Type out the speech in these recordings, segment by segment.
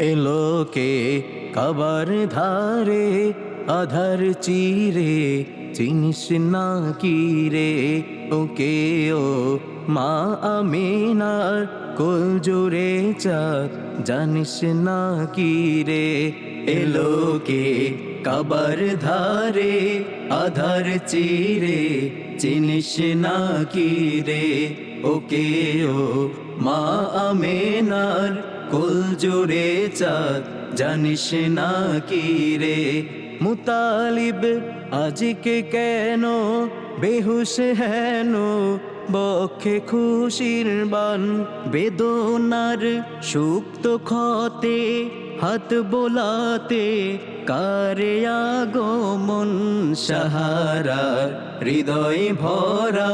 এলোকে কাবার ধারে আধার চিরে, চিনিস না কি রে? ওকে ও মা আমিনার কোল জোরে চাঁদ, জানিস না কি রে? এলোকে কাবার ধারে আধার চিরে, চিনিস না কি রে? ওকে ও মা আমেনার কুল জোরে চাঁদ, জানিস না কি রে? মুতালিব, আজকে কেন? বেহুশ হেন, বক্ষে খুশির বান, বেদনার সুপ্ত ক্ষতে হাত বোলাতে কারে আগমন সাহারার হৃদয় ভরা,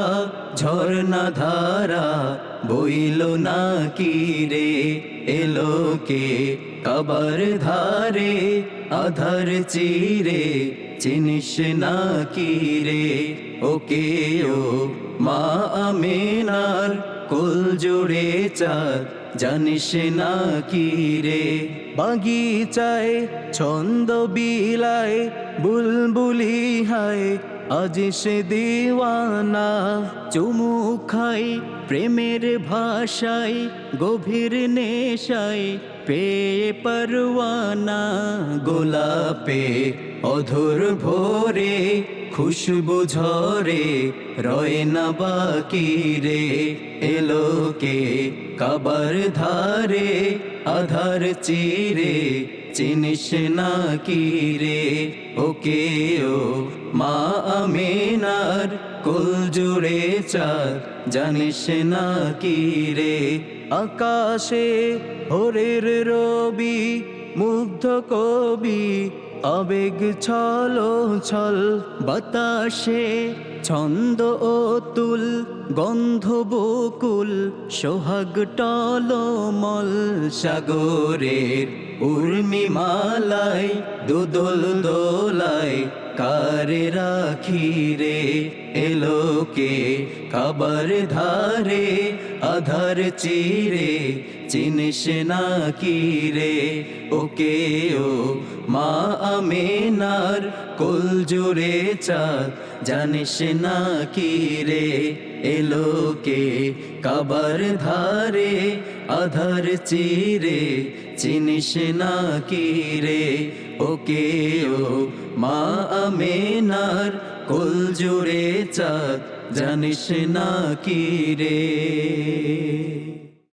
ঝর্ণা ধারা, বইল না কি রে এলোকে কবর ধারে আধার চিরে, চিনিস না কি রে? ওকে ও মা আমেনার কুল জোড়ে চাঁদ, জানিস না কি রে? বাগিচায় ছন্দ বিলায়, বুলবুলি হায়, আজ সে দিওয়ানা। চুমু খাই প্রেমের ভাষায়, গভীর নেশায়, পেয়ে পরওয়ানা গোলাপে অধুর ভোরে খুশবু ঝরে, রয় না বাকি রে। এলোকে কাবার ধারে, আধার চিরে, চিনিস না কি রে? ওকে ও মা আমিনার কুল জুড়ে চাঁদ জানিস না কি রে? আকাশে হরের রবি মুগ্ধ কবি, আবেগ ছলো ছল, বাতাসে ছন্দ ও তুল, গন্ধ বকুল, সোহাগ টলমল সাগরের উর্মি মালায় দুদল দোলায়, কারে রাখি রে? এলোকে খাবার ধারে, আধার চিরে, চিনিস না কি রে? ওকে ও মা আমেনার কুল জোরে চাঁদ, জানিস না কি রে এলোকে কাবার ধারে, আধার চিরে, চিনিস না কি রে? ওকে ও মা আমেনার কুল জুড়ে চাঁদ জানিস না কি রে?